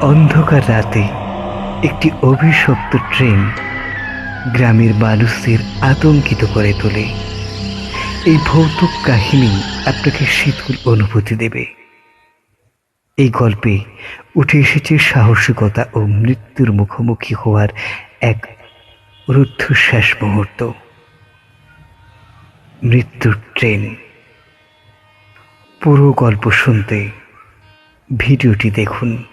অন্ধকার রাতে একটি অভিশপ্ত ট্রেন গ্রামের মানুষদের আতঙ্কিত করে তোলে। এই ভৌতুক কাহিনী আপনাকে শীতল অনুভূতি দেবে। এই গল্পে উঠে এসেছে সাহসিকতা ও মৃত্যুর মুখোমুখি হওয়ার এক রুদ্ধশ্বাস মুহূর্ত। মৃত্যুর ট্রেন। পুরো গল্প শুনতে ভিডিওটি দেখুন।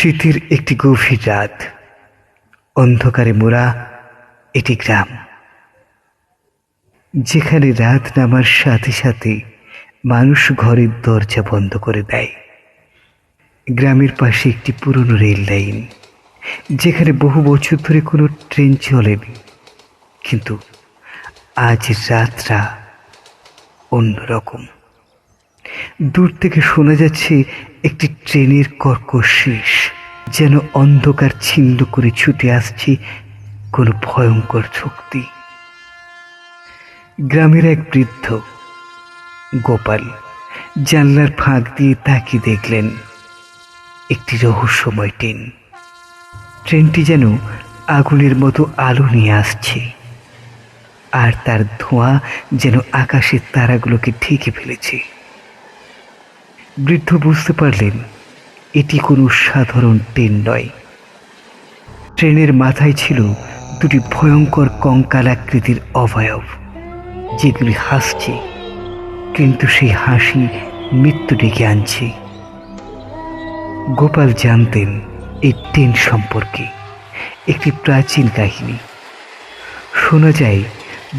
শীতের একটি গভীর রাত। অন্ধকারে মোড়া এটি গ্রাম। যেখানে রাত নামার সাথে সাথে মানুষ ঘরের দরজা বন্ধ করে দেয়। গ্রামের পাশে একটি পুরনো রেল লাইন, যেখানে বহু বছর ধরে কোনো ট্রেন চলেনি। কিন্তু আজ রাতটা অন্যরকম। দূর থেকে শোনা যাচ্ছে একটি ট্রেনের কর্কশ যেন অন্ধকার ছিন্ন করে ছুটে আসছে কোনো ভয়ঙ্কর শক্তি। গ্রামের এক বৃদ্ধ, গোপাল, জানলার ফাঁক দিয়ে তাকিয়ে দেখলেন। একটি রহস্যময় ট্রেন। ট্রেনটি যেন আগুনের মতো আলো নিয়ে আসছে, আর তার ধোঁয়া যেন আকাশের তারাগুলোকে ঢেকে ফেলেছে। বৃদ্ধ বুঝতে পারলেন, এটি কোনো সাধারণ ট্রেন নয়। ট্রেনের মাথায় ছিল দুটি ভয়ঙ্কর কঙ্কাল আকৃতির অবয়ব, যেগুলি হাসছে, কিন্তু সেই হাসি মৃত্যু ডেকে আনছে। গোপাল জানতেন এই ট্রেন সম্পর্কে একটি প্রাচীন কাহিনী। শোনা যায়,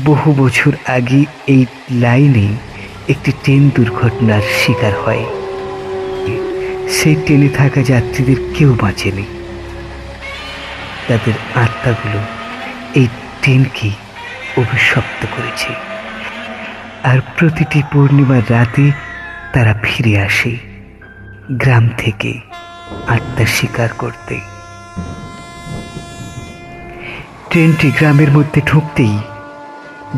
বহু বছর আগে এই লাইনে একটি ট্রেন দুর্ঘটনার শিকার হয়। সেই ট্রেনে থাকা যাত্রীদের কেউ বাঁচেনি। তাদের আত্মাগুলো এই ট্রেনকে অভিশপ্ত করেছে। আর প্রতিটি পূর্ণিমার রাতে তারা ফিরে আসে গ্রাম থেকে আত্মা শিকার করতে। ট্রেনটি গ্রামের মধ্যে ঢুকতেই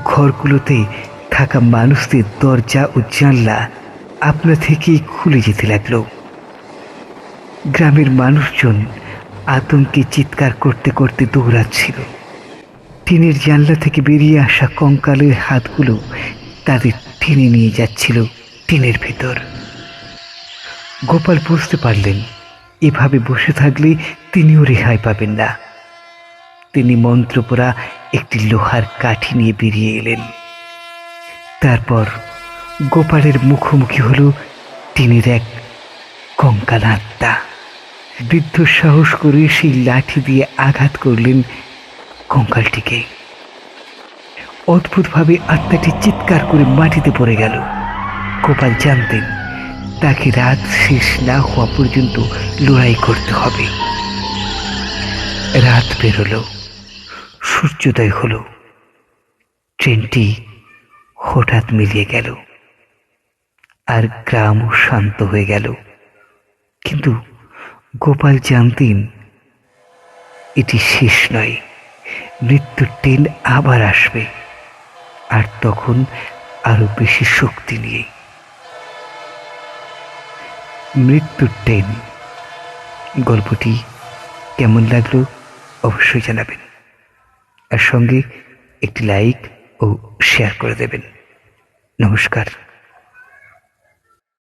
ঘরগুলোতে থাকা মানুষদের দরজা ও জানলা আপনা থেকেই খুলে যেতে লাগল। গ্রামের মানুষজন আতঙ্কে চিৎকার করতে করতে দৌড়াচ্ছিল। টিনের জানলা থেকে বেরিয়ে আসা কঙ্কালের হাতগুলো তাদের টেনে নিয়ে যাচ্ছিল টিনের ভেতর। গোপাল বুঝতে পারলেন, এভাবে বসে থাকলে তিনিও রেহাই পাবেন না। তিনি মন্ত্রপোড়া একটি লোহার কাঠি নিয়ে বেরিয়ে এলেন। তারপর গোপালের মুখোমুখি হল টিনের এক কঙ্কাল আত্মা। বৃদ্ধ সাহস করে সেই লাঠি দিয়ে আঘাত করলেন কঙ্কালটিকে। অদ্ভুতভাবে আত্মাটি চিৎকার করে মাটিতে পড়ে গেল। গোপাল জানতেন, তাকে রাত শেষ না হওয়া পর্যন্ত লড়াই করতে হবে। রাত বেরোলো, সূর্যোদয় হলো। ট্রেনটি হঠাৎ মিলিয়ে গেল, আর গ্রামও শান্ত হয়ে গেল। কিন্তু গোপাল জানতেন, এটি শেষ নয়, মৃত্যুর ট্রেন আবার আসবে, আর তখন আরও বেশি শক্তি নিয়ে। মৃত্যুর ট্রেন গল্পটি কেমন লাগল অবশ্যই জানাবেন, আর সঙ্গে একটি লাইক ও শেয়ার করে দেবেন। নমস্কার।